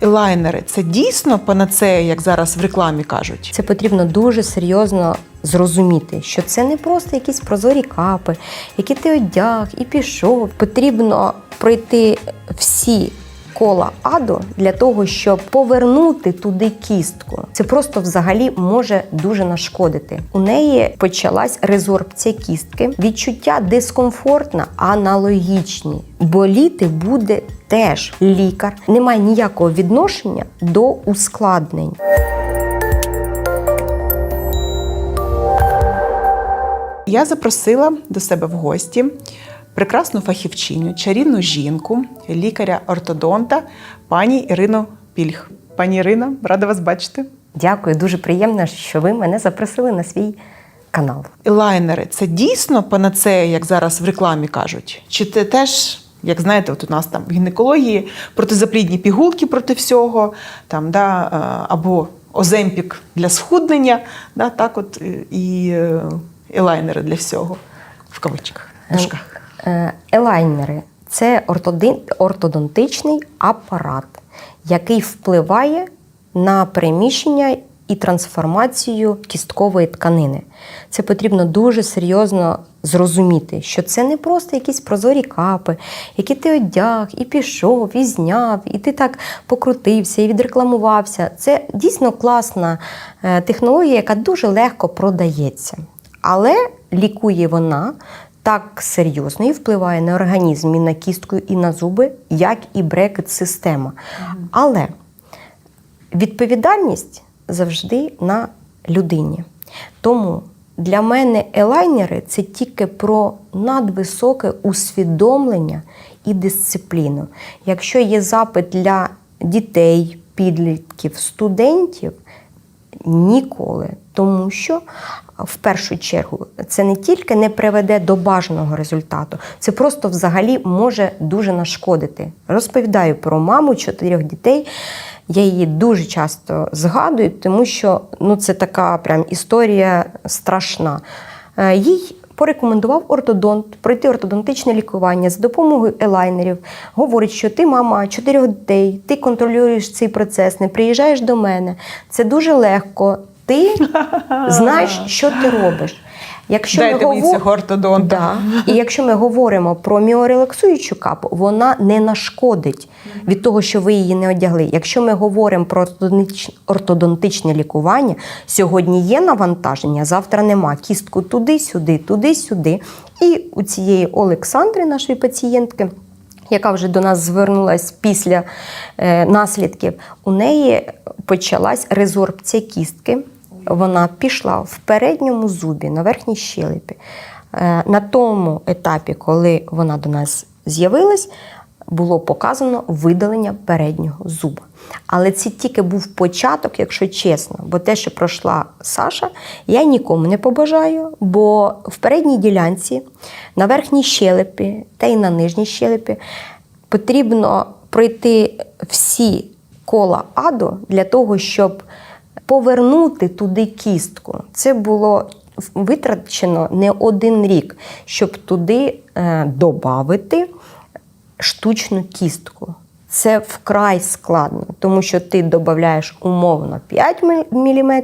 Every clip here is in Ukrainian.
Елайнери це дійсно панацея, як зараз в рекламі кажуть. Це потрібно дуже серйозно зрозуміти, що це не просто якісь прозорі капи, які ти одяг і пішов. Потрібно пройти всі кола аду для того, щоб повернути туди кістку. Це просто взагалі може дуже нашкодити. У неї почалась резорбція кістки, відчуття дискомфортно аналогічні. Боліти буде теж лікар. Немає ніякого відношення до ускладнень. Я запросила до себе в гості прекрасну фахівчиню, чарівну жінку, лікаря-ортодонта, пані Ірину Пільг. Пані Ірина, рада вас бачити. Дякую, дуже приємно, що ви мене запросили на свій канал. Елайнери це дійсно панацея, як зараз в рекламі кажуть? Чи це теж, як знаєте, от у нас там в гінекології протизаплідні пігулки проти всього, там, да, е, або оземпік для схуднення, да, так от е, і е, елайнери для всього в кавичках, в дужках. Е, Елайнери це ортодонтичний апарат, який впливає на переміщення і трансформацію кісткової тканини. Це потрібно дуже серйозно зрозуміти, що це не просто якісь прозорі капи, які ти одяг і пішов, і зняв, і ти так покрутився і відрекламувався. Це дійсно класна е, технологія, яка дуже легко продається. Але лікує вона так серйозно і впливає на організм, і на кістку, і на зуби, як і брекет-система. Але відповідальність завжди на людині. Тому для мене елайнери це тільки про надвисоке усвідомлення і дисципліну. Якщо є запит для дітей, підлітків, студентів, Ніколи, тому що в першу чергу це не тільки не приведе до бажаного результату, це просто взагалі може дуже нашкодити. Розповідаю про маму чотирьох дітей. Я її дуже часто згадую, тому що ну, це така прям історія страшна. Е, Їй порекомендував ортодонт пройти ортодонтичне лікування за допомогою елайнерів. Говорить, що ти мама чотирьох дітей, ти контролюєш цей процес, не приїжджаєш до мене. Це дуже легко. Ти знаєш, що ти робиш. Якщо Дайте мені говор- цього. Да. І якщо ми говоримо про міорелаксуючу капу, вона не нашкодить від того, що ви її не одягли. Якщо ми говоримо про ортодонтичне лікування, сьогодні є навантаження, завтра нема. Кістку туди-сюди, туди-сюди. І у цієї Олександри, нашої пацієнтки, яка вже до нас звернулась після е, наслідків, у неї почалась резорбція кістки. Вона пішла в передньому зубі на верхній щелепі. Е, На тому етапі, коли вона до нас з'явилась, було показано видалення переднього зуба. Але це тільки був початок, якщо чесно. Бо те, що пройшла Саша, я нікому не побажаю, бо в передній ділянці, на верхній щелепі та й на нижній щелепі потрібно пройти всі кола аду для того, щоб повернути туди кістку. Це було витрачено не один рік, щоб туди е, додати штучну кістку. Це вкрай складно, тому що ти додаєш умовно 5 мм,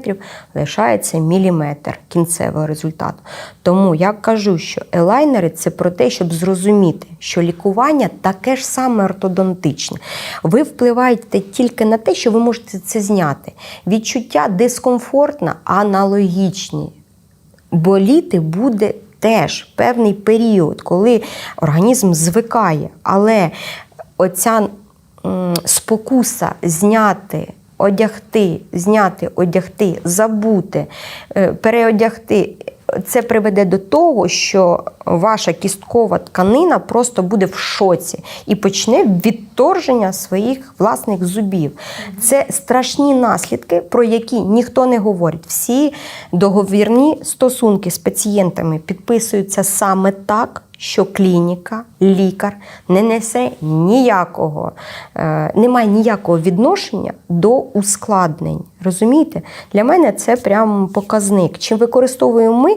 лишається міліметр кінцевого результату. Тому я кажу, що елайнери це про те, щоб зрозуміти, що лікування таке ж саме ортодонтичне. Ви впливаєте тільки на те, що ви можете це зняти. Відчуття дискомфортно аналогічні боліти буде теж певний період, коли організм звикає. Але оця спокуса зняти, одягти, зняти, одягти, забути, е, переодягти. Це приведе до того, що ваша кісткова тканина просто буде в шоці і почне відторження своїх власних зубів. Це страшні наслідки, про які ніхто не говорить. Всі договірні стосунки з пацієнтами підписуються саме так, що клініка, лікар не несе ніякого, е, не ніякого відношення до ускладнень. Розумієте? Для мене це прям показник. Чим використовуємо ми?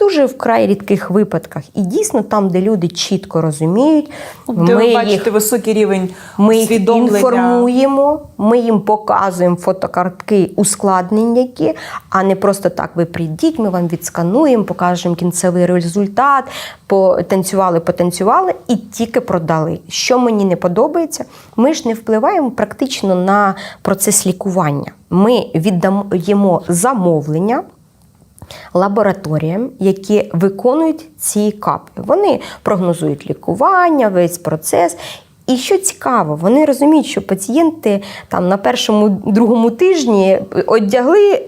Дуже вкрай рідких випадках. І дійсно там, де люди чітко розуміють, Де ви бачите їх високий рівень ми їх інформуємо, ми їм показуємо фотокартки ускладнень, які, а не просто так. Ви прийдіть, ми вам відскануємо, покажемо кінцевий результат, потанцювали, потанцювали і тільки продали. Що мені не подобається, ми ж не впливаємо практично на процес лікування. Ми віддаємо замовлення лабораторіям, які виконують ці капи. Вони прогнозують лікування, весь процес. І що цікаво, вони розуміють, що пацієнти там на першому другому тижні одягли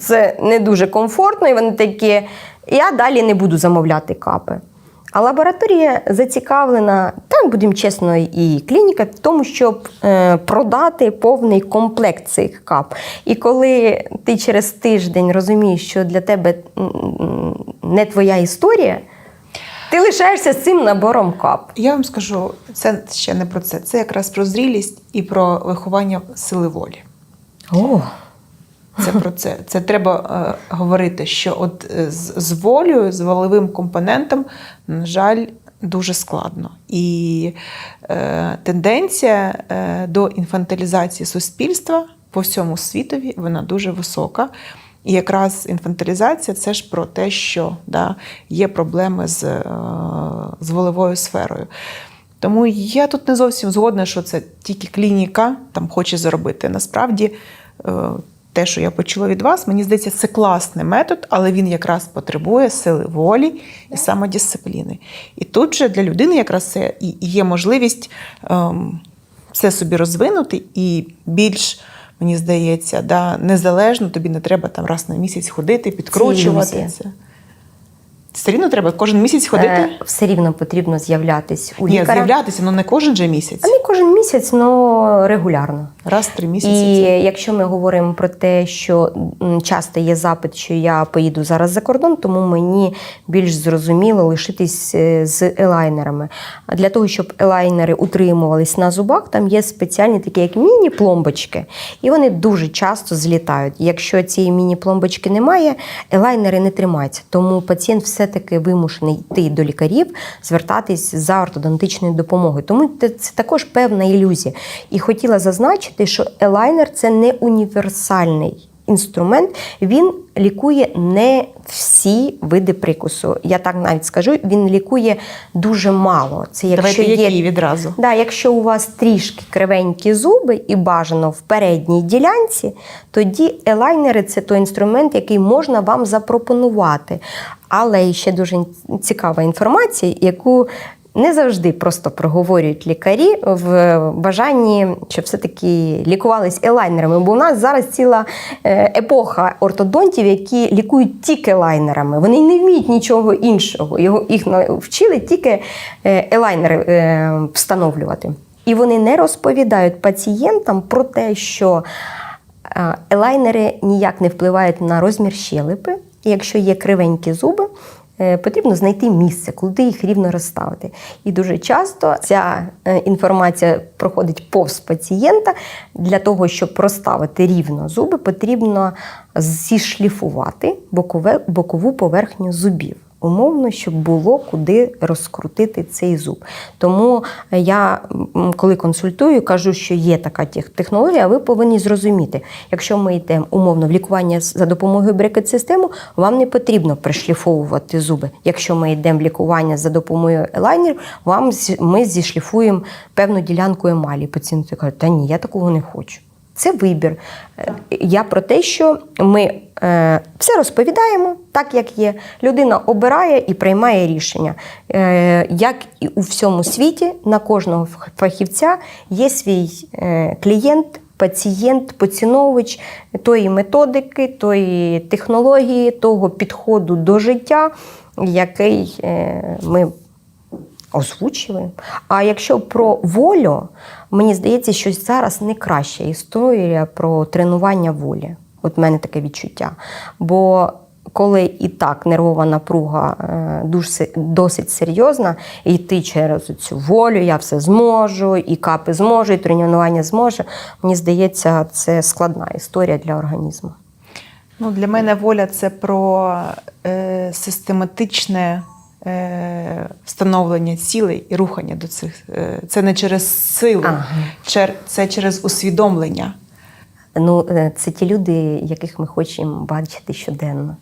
це не дуже комфортно, і вони такі: я далі не буду замовляти капи. А лабораторія зацікавлена, так будемо чесно, і клініка в тому, щоб е, продати повний комплект цих кап. І коли ти через тиждень розумієш, що для тебе не твоя історія, ти лишаєшся з цим набором кап. Я вам скажу, це ще не про це. Це якраз про зрілість і про виховання сили волі. О, Це про це. Це треба е, говорити, що от е, з, з волею, з волевим компонентом, на жаль, дуже складно. І е, тенденція е, до інфантилізації суспільства по всьому світові вона дуже висока. І якраз інфантилізація це ж про те, що да, є проблеми з, е, з волевою сферою. Тому я тут не зовсім згодна, що це тільки клініка там хоче заробити. Насправді, е, те, що я почула від вас, мені здається, це класний метод, але він якраз потребує сили волі і самодисципліни. І тут же для людини якраз це і є можливість ем, все собі розвинути і більш. Мені здається, да, незалежно, тобі не треба там раз на місяць ходити, підкручувати це. Все рівно треба кожен місяць ходити. е, все рівно потрібно з'являтись у Ні, з'являтися, ну не кожен же місяць. А не кожен місяць, але регулярно. Раз в три місяці. І це- якщо ми говоримо про те, що часто є запит, що я поїду зараз за кордон, тому мені більш зрозуміло лишитись е, з елайнерами. Для того, щоб елайнери утримувались на зубах, там є спеціальні такі, як міні-пломбочки, і вони дуже часто злітають. Якщо цієї міні-пломбочки немає, елайнери не тримаються. Тому пацієнт все-таки вимушений йти до лікарів, звертатись за ортодонтичною допомогою. Тому це також певна ілюзія. І хотіла зазначити, що елайнер це не універсальний. Інструмент він лікує не всі види прикусу. Я так навіть скажу, він лікує дуже мало. Це якщо Давайте є які відразу. Да, якщо у вас трішки кривенькі зуби і бажано в передній ділянці, тоді елайнери це той інструмент, який можна вам запропонувати. Але ще дуже цікава інформація, яку не завжди просто проговорюють лікарі в бажанні, щоб все-таки лікувались елайнерами. Бо у нас зараз ціла е, епоха ортодонтів, які лікують тільки елайнерами. Вони не вміють нічого іншого. Його їх навчили тільки е, елайнери е, встановлювати. І вони не розповідають пацієнтам про те, що елайнери ніяк не впливають на розмір щелепи. Якщо є кривенькі зуби, потрібно знайти місце, куди їх рівно розставити. І дуже часто ця е, інформація проходить повз пацієнта. Для того, щоб розставити рівно зуби, потрібно зішліфувати бокове, бокову поверхню зубів. Умовно, щоб було куди розкрутити цей зуб. Тому я, коли консультую, кажу, що є така технологія, ви повинні зрозуміти, якщо ми йдемо умовно в лікування за допомогою брекет-системи, вам не потрібно пришліфовувати зуби. Якщо ми йдемо в лікування за допомогою елайнерів, вам ми зішліфуємо певну ділянку емалі. Пацієнти кажуть, та ні, я такого не хочу. Це вибір. Е, Я про те, що ми е, все розповідаємо так, як є. Людина обирає і приймає рішення. Е, як і у всьому світі, на кожного фахівця є свій е, клієнт. Пацієнт, поціновувач тої методики, тої технології, того підходу до життя, який е, ми озвучили. А якщо про волю, мені здається, що зараз не краща історія про тренування волі. От в мене таке відчуття. Бо коли і так нервова напруга е, дуже досить серйозна, і йти через цю волю, я все зможу, і капи зможу, і тренування зможу. Мені здається, це складна історія для організму. Ну, для мене воля це про е, систематичне е, встановлення цілей і рухання до цих. Е, це не через силу, Ага. чер, це через усвідомлення. Ну, е, це ті люди, яких ми хочемо бачити щоденно.